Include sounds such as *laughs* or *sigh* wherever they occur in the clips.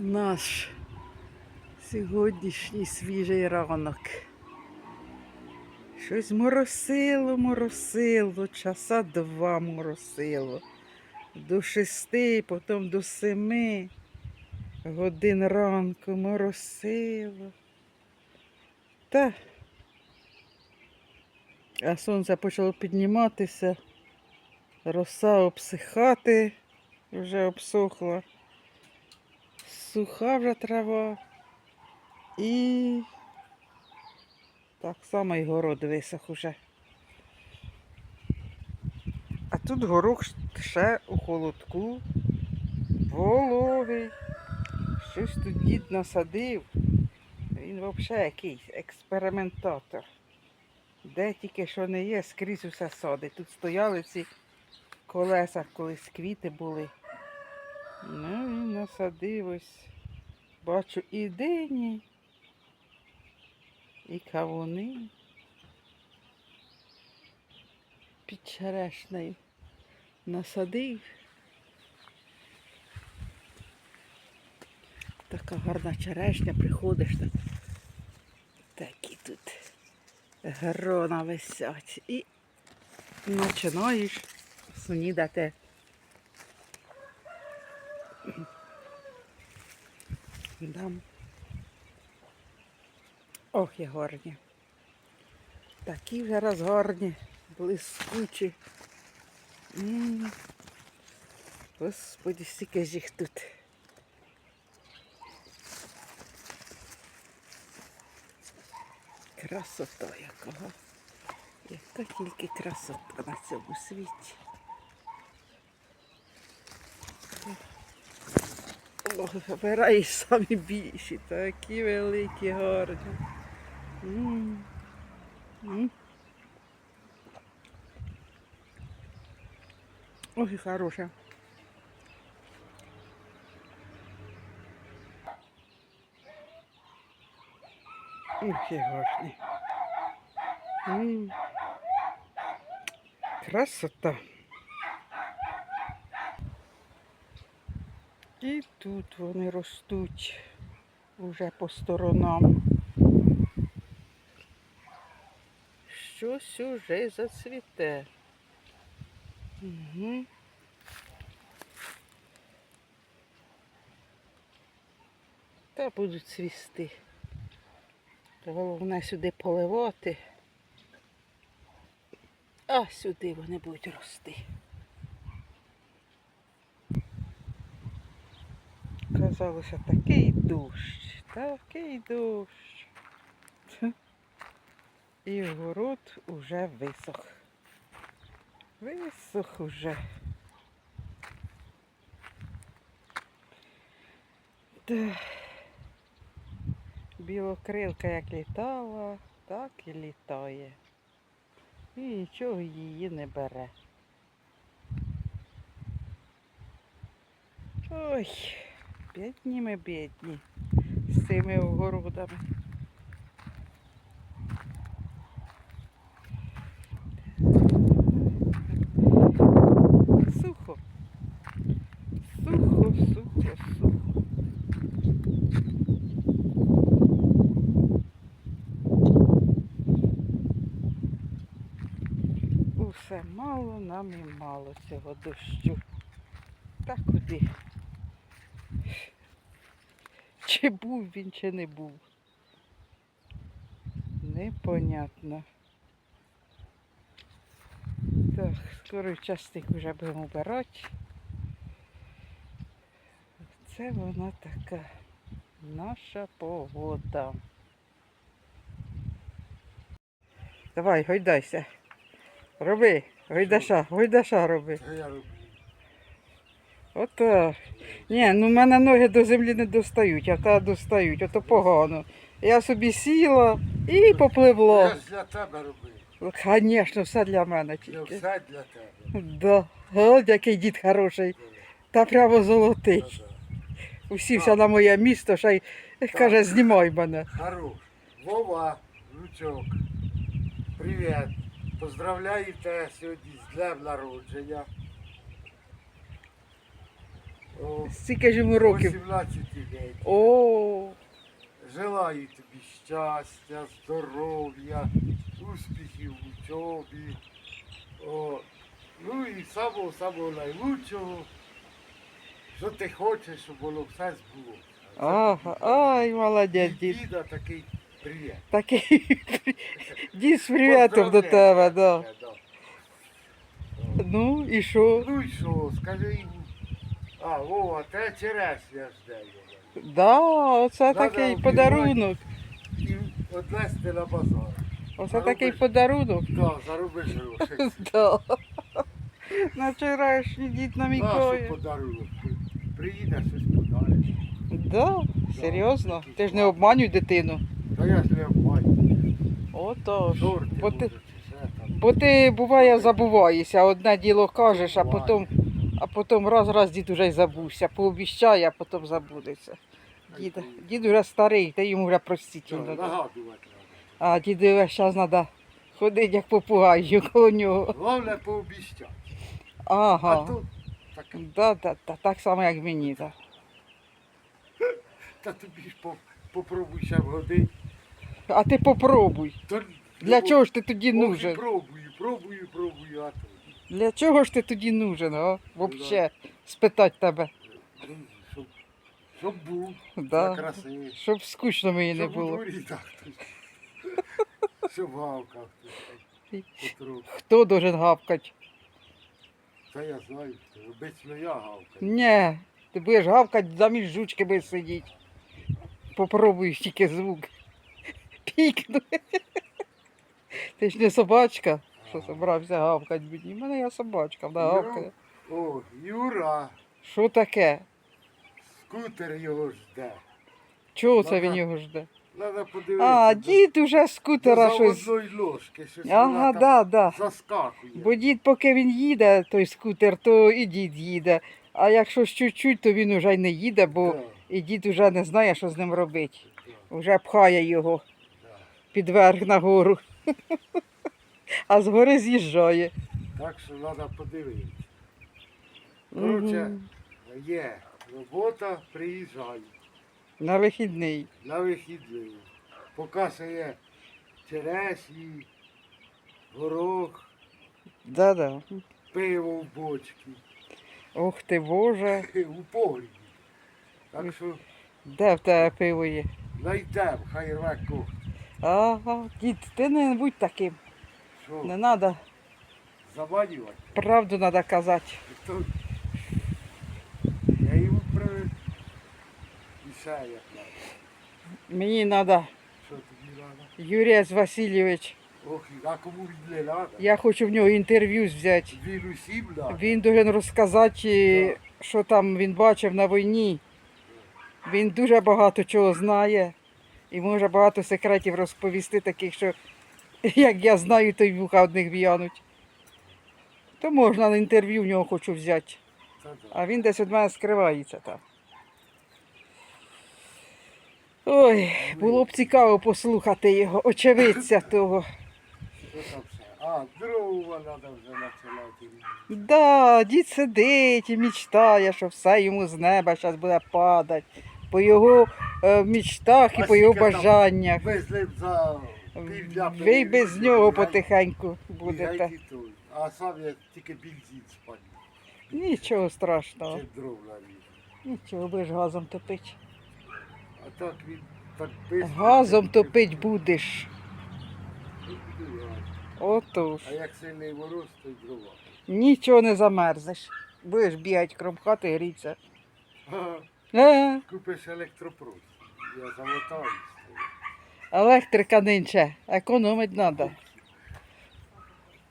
наш сьогоднішній свіжий ранок. Щось моросило, моросило, часа два моросило. До шести, потім до семи годин ранку моросило. Та а сонце почало підніматися, роса обсихати, вже обсохла, суха вже трава. І так само і город висох уже. А тут горох ще у холодку, вологий. Щось тут дід насадив. Він взагалі якийсь експериментатор. Де тільки що не є, скрізь усе садить. Тут стояли ці колеса, колись квіти були. Ну, він насадив ось. Бачу і дині, і кавуни. Під черешнею насадив. Така гарна черешня, приходиш так. Такі тут грона висять. І починаєш снідати. Дам. Ох, і гарні. Такі вже раз гарні, блискучі. М. Господи, стільки ж їх тут. Красота якого. Яка тільки красота на цьому світі. О, вибирай самі більші, такі великі, гарні. М. Ой, хороша. Ох, і гарні. Красота. І тут вони ростуть уже по сторонам. Щось уже зацвіте. Угу. Та будуть цвісти. Головне сюди поливати. А сюди вони будуть рости. Казалося, такий дощ, такий дощ. І город уже висох. Висох уже. Та. Білокрилка як літала, так і літає. І нічого її не бере. Ой, бідні ми бідні з цими огородами. Сухо. Сухо, сухо, сухо. Усе мало нам і мало цього дощу. Та куди? Чи був він, чи не був? Непонятно. Так, скоро частик вже будемо вбирати. Це вона така наша погода. Давай, гойдайся. Роби, гойдаша, гойдаша роби. Я роблю. Ото. Ні, ну в мене ноги до землі не достають, а та достають, ото погано. Я собі сіла і попливло. Я ж для тебе робив. Звісно, все для мене Я тільки. все для тебе. Да. О, який дід хороший. Та прямо золотий. Усівся на моє місто, ще й каже, знімай мене. Хорош. Вова, Лучок. Привіт. Поздравляю тебе сьогодні з днем народження. Скільки ж йому років? 18 лет. О, Желаю тобі щастя, здоров'я, успіхів в учобі. О, ну і самого самого найлучшого, що ти хочеш, щоб воно все збулося. ага, ай, молодець, дід. діда такий привіт. Такий *laughs* дід з привітом до тебе, да. Поздравляю тебе, Ну і що? Ну і що, скажи йому. А, Вова, те черешня жде його. Да, оце Надо такий обіймати. подарунок. І відвезти на базар. Оце такий подарунок. Так, заробиш гроші. *laughs* Да. На вчорашній дід Нашу намікає. подарунок. Приїде щось подариш. Да, серйозно. Ти ж не обманюй дитину. Та я ж не обманю. Ото ж. Бо ти, там. бо ти буває забуваєшся, одне діло кажеш, а потім, а потім раз раз дід уже й забувся. Пообіщає, а потім забудеться. Дід, дід уже старий, ти йому вже Що, простительно. Нагадувати. А діду весь час треба ходити як попугай коло нього. Головне пообіщати. А Ага. тут так, Да, да, да, так само, як мені. Да. *laughs* та тобі ж по- попробуй ще вгодити. А ти попробуй. То Для чого ж ти тоді ох, і нужен? Пробую, пробую, пробую, а то. Для чого ж ти тоді нужен, а? Вообще, спитати тебе. Щоб, щоб був, Да. Щоб скучно мені не Щоб у було. дворі так. Щоб гавкав. Хто должен гавкати? Та я знаю, обично я гавкаю. Ні, ти будеш гавкати, замість жучки будеш сидіти. Попробуй тільки звук. Пікну. Ти ж не собачка, що собрався гавкати мені. У мене я собачка, вона гавкає. О, Юра, Що таке? скутер його жде. Чого це Ага. він його жде? Треба подивитися. А, до- дід уже з до скутера щось. заводної ложки, щось Ага, вона там да, да. заскакує. Бо дід, поки він їде, той скутер, то і дід їде. А якщо ж чуть-чуть, то він уже й не їде, бо Да, і дід уже не знає, що з ним робити. да, Вже пхає його да. підверх нагору. *laughs* А згори з'їжджає. Так що треба подивитися. Коротше, є робота, приїжджай На вихідний. на вихідний. Ще черешні, горох, Да-да. пиво в бочці, Ух ти Боже. *laughs* у погрібі. Так що Де в тебе пиво є? знайдемо, хай рве кохт. Ага, дід, ти не будь таким. Що, Не треба, заманювати? правду треба казати. То... Я йому привез. Як надо. Мені треба, Що тобі треба? Юрій Васильович, Ох, а кому він не треба? я хочу в нього інтерв'ю взяти. Він усім треба. Він должен розказати, що там він бачив на війні. Він дуже багато чого знає і може багато секретів розповісти, таких, що *laughs* як я знаю, то й вуха одних в'януть. То можна на інтерв'ю в нього хочу взяти. А він десь від мене скривається там. Ой, було б цікаво послухати його, очевидця *coughs* того. А, дрова треба вже починати. Да, дід сидить і мечтає, що все йому з неба зараз буде падати. По його е, мечтах і по його бажаннях. Везли б за півдня. Ви й без нього потихеньку будете. А сам я тільки бензин спалю. Нічого страшного. Чи дров. Нічого, будеш газом топити. А так він так бистро. Газом топить будеш. Ну. Отож. А як сильний мороз, то й дрова. Нічого не замерзнеш. Будеш бігати кром хати, грітися. Ага. Е, Купиш електропровод. Я замотаю. Електрика нинче, економить треба.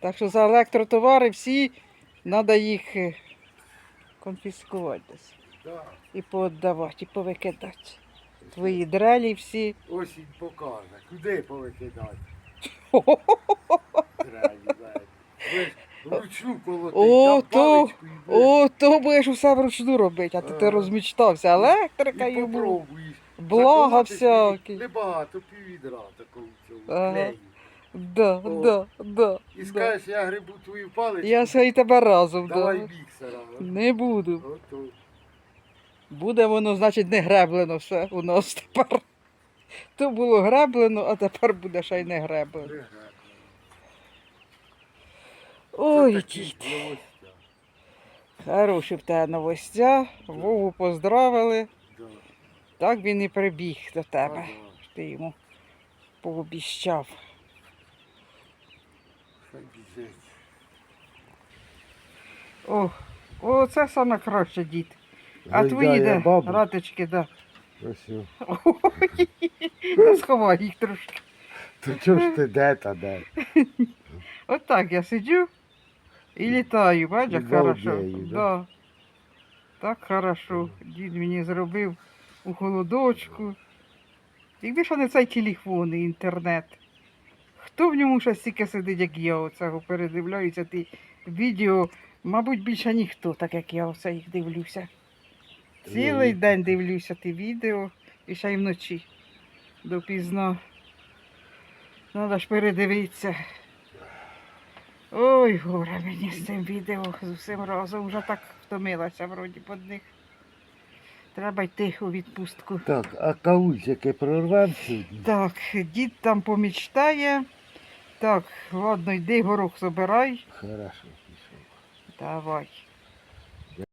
Так що за електротовари всі треба їх е, конфіскувати десь. І пооддавати, і повикидати. Твої дрелі всі. Осінь покаже, куди повикидати. *laughs* Дрелі, Вручну колотить, О, то, о, то будеш усе вручну робити, а ти розмічтався. Електрика йому. попробуєш. Блага і Небагато, піввідра такого цього Ага. клею. Да, О. да, да. І да. скажеш, я грибу твою паличку, Я все і тебе разом. давай Да. міксера. Не буду. Ото. Буде воно, значить, не греблено все у нас тепер. То було греблено, а тепер буде ще й не греблено. Пригадно. Ой, Це такі новості. Хороші в тебе новостя. Вову поздравили. Так він і прибіг до тебе. Ти йому пообіщав. О, о, це саме краще, дід. А твої де? бабу. Ратички, да. Ось. Ой, *laughs* та сховай їх трошки. То чого ж ти де та де? От так я сиджу і літаю, бачиш, як хорошо. Да. Так хорошо. Дід мені зробив у холодочку. Якби ж не цей телефон і інтернет. Хто в ньому ще стільки сидить, як я оцього передивляюся ті відео, мабуть, більше ніхто, так як я оце їх дивлюся. Цілий день дивлюся ті відео і ще й вночі. Допізно. Треба ж передивитися. Ой, горе мені з цим відео з усім разом вже так втомилася вроді под них. Треба йти у відпустку. Так, а каузики який сьогодні? Так, дід там помічтає. Так, ладно, йди горох забирай. Хорошо, пішов. Давай.